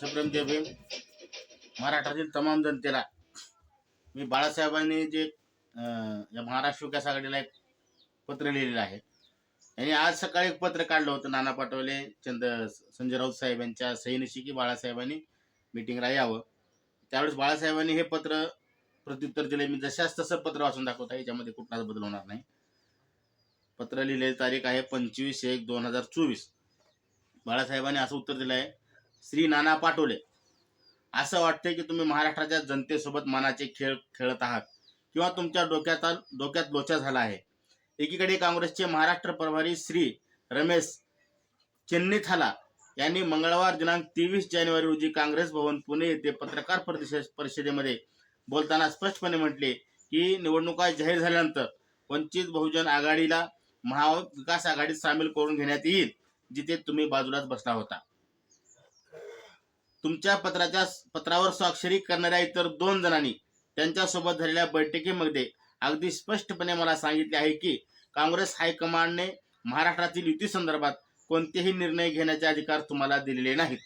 सप्रेम भीम महाराष्ट्रातील तमाम जनतेला मी बाळासाहेबांनी जे या महाराष्ट्र विकास आघाडीला एक पत्र लिहिलेलं आहे. आणि आज सकाळी एक पत्र काढलं होतं नाना पाटोले चंद संजय राऊत साहेब यांच्या सहीनिशी की बाळासाहेबांनी मिटिंगला यावं. त्यावेळेस बाळासाहेबांनी हे पत्र प्रत्युत्तर दिले मी जशाच तसं पत्र वाचून दाखवत आहे याच्यामध्ये कुठलाच बदल होणार नाही. पत्र लिहिलेली तारीख आहे पंचवीस एक दोन हजार चोवीस. बाळासाहेबांनी असं उत्तर दिलं आहे श्री नाना पाटोले. असं वाटतंय की तुम्ही महाराष्ट्राच्या जनतेसोबत मनाचे खेळ खेळत आहात किंवा तुमच्या डोक्यात डोक्यात लोचा झाला आहे. एकीकडे काँग्रेसचे महाराष्ट्र प्रभारी श्री रमेश चेन्नीथाला यांनी मंगळवार दिनांक तेवीस जानेवारी रोजी काँग्रेस भवन पुणे येथे पत्रकार परिषद परिषदेमध्ये बोलताना स्पष्टपणे म्हटले की निवडणुका जाहीर झाल्यानंतर वंचित बहुजन आघाडीला महाविकास आघाडीत सामील करून घेण्यात येईल जिथे तुम्ही बाजूलाच बसला होता. तुमच्या पत्राच्या पत्रावर स्वाक्षरी करणाऱ्या इतर दोन जणांनी त्यांच्यासोबत झालेल्या बैठकीमध्ये अगदी स्पष्टपणे मला सांगितले आहे की काँग्रेस हायकमांडने महाराष्ट्रातील युती संदर्भात कोणतेही निर्णय घेण्याचे अधिकार तुम्हाला दिलेले नाहीत.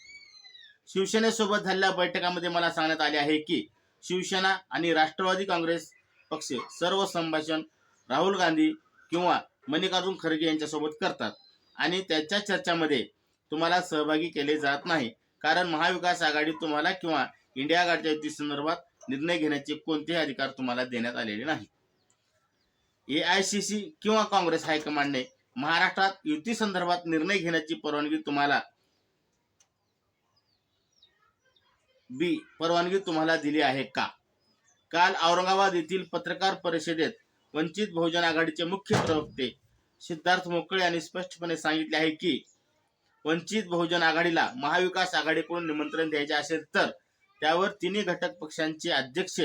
शिवसेनेसोबत झालेल्या बैठकामध्ये मला सांगण्यात आले आहे की शिवसेना आणि राष्ट्रवादी काँग्रेस पक्ष सर्व संभाषण राहुल गांधी किंवा मल्लिकार्जुन खरगे यांच्यासोबत करतात आणि त्याच्या चर्चामध्ये तुम्हाला सहभागी केले जात नाही. कारण महाविकास आघाडी तुम्हाला किंवा इंडिया आघाडीच्या युती संदर्भात निर्णय घेण्याचे कोणतेही अधिकार तुम्हाला देण्यात आलेले नाही. ए आय सी सी किंवा काँग्रेस हायकमांडने महाराष्ट्रात युती संदर्भात निर्णय घेण्याची परवानगी तुम्हाला बी परवानगी तुम्हाला दिली आहे का? काल औरंगाबाद येथील पत्रकार परिषदेत वंचित बहुजन आघाडीचे मुख्य प्रवक्ते सिद्धार्थ मोकळे यांनी स्पष्टपणे सांगितले आहे की वंचित बहुजन आघाडीला महाविकास आघाडीकडून निमंत्रण द्यायचे असेल तर त्यावर तिन्ही घटक पक्षांचे अध्यक्ष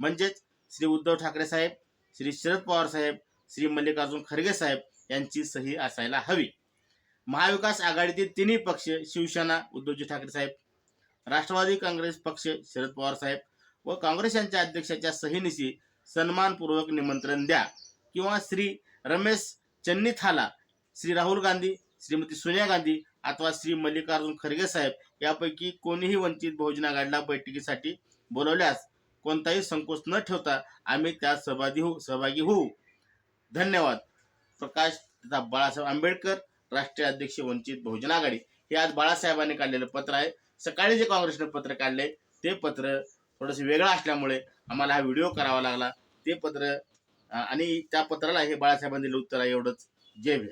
म्हणजेच श्री उद्धव ठाकरे साहेब श्री शरद पवार साहेब श्री मल्लिकार्जुन खरगे साहेब यांची सही असायला हवी. महाविकास आघाडीतील तिन्ही पक्ष शिवसेना उद्धवजी ठाकरे साहेब राष्ट्रवादी काँग्रेस पक्ष शरद पवार साहेब व काँग्रेस यांच्या अध्यक्षाच्या सहीनिशी सन्मानपूर्वक निमंत्रण द्या. किंवा श्री रमेश चन्नीथाला श्री राहुल गांधी श्रीमती सोनिया गांधी अथवा श्री मल्लिकार्जुन खरगे साहेब यापैकी कोणीही वंचित बहुजन आघाडीला बैठकीसाठी बोलवल्यास कोणताही संकोच न ठेवता आम्ही त्यात सहभागी होऊ सहभागी होऊ. धन्यवाद. प्रकाश तथा बाळासाहेब आंबेडकर राष्ट्रीय अध्यक्ष वंचित बहुजन आघाडी. हे आज बाळासाहेबांनी काढलेलं पत्र आहे. सकाळी जे काँग्रेसने पत्र काढले ते पत्र थोडंसं वेगळं असल्यामुळे आम्हाला हा व्हिडिओ करावा लागला. ते पत्र आणि त्या पत्राला हे बाळासाहेबांनी दिलं उत्तर आहे एवढंच. जय भीम.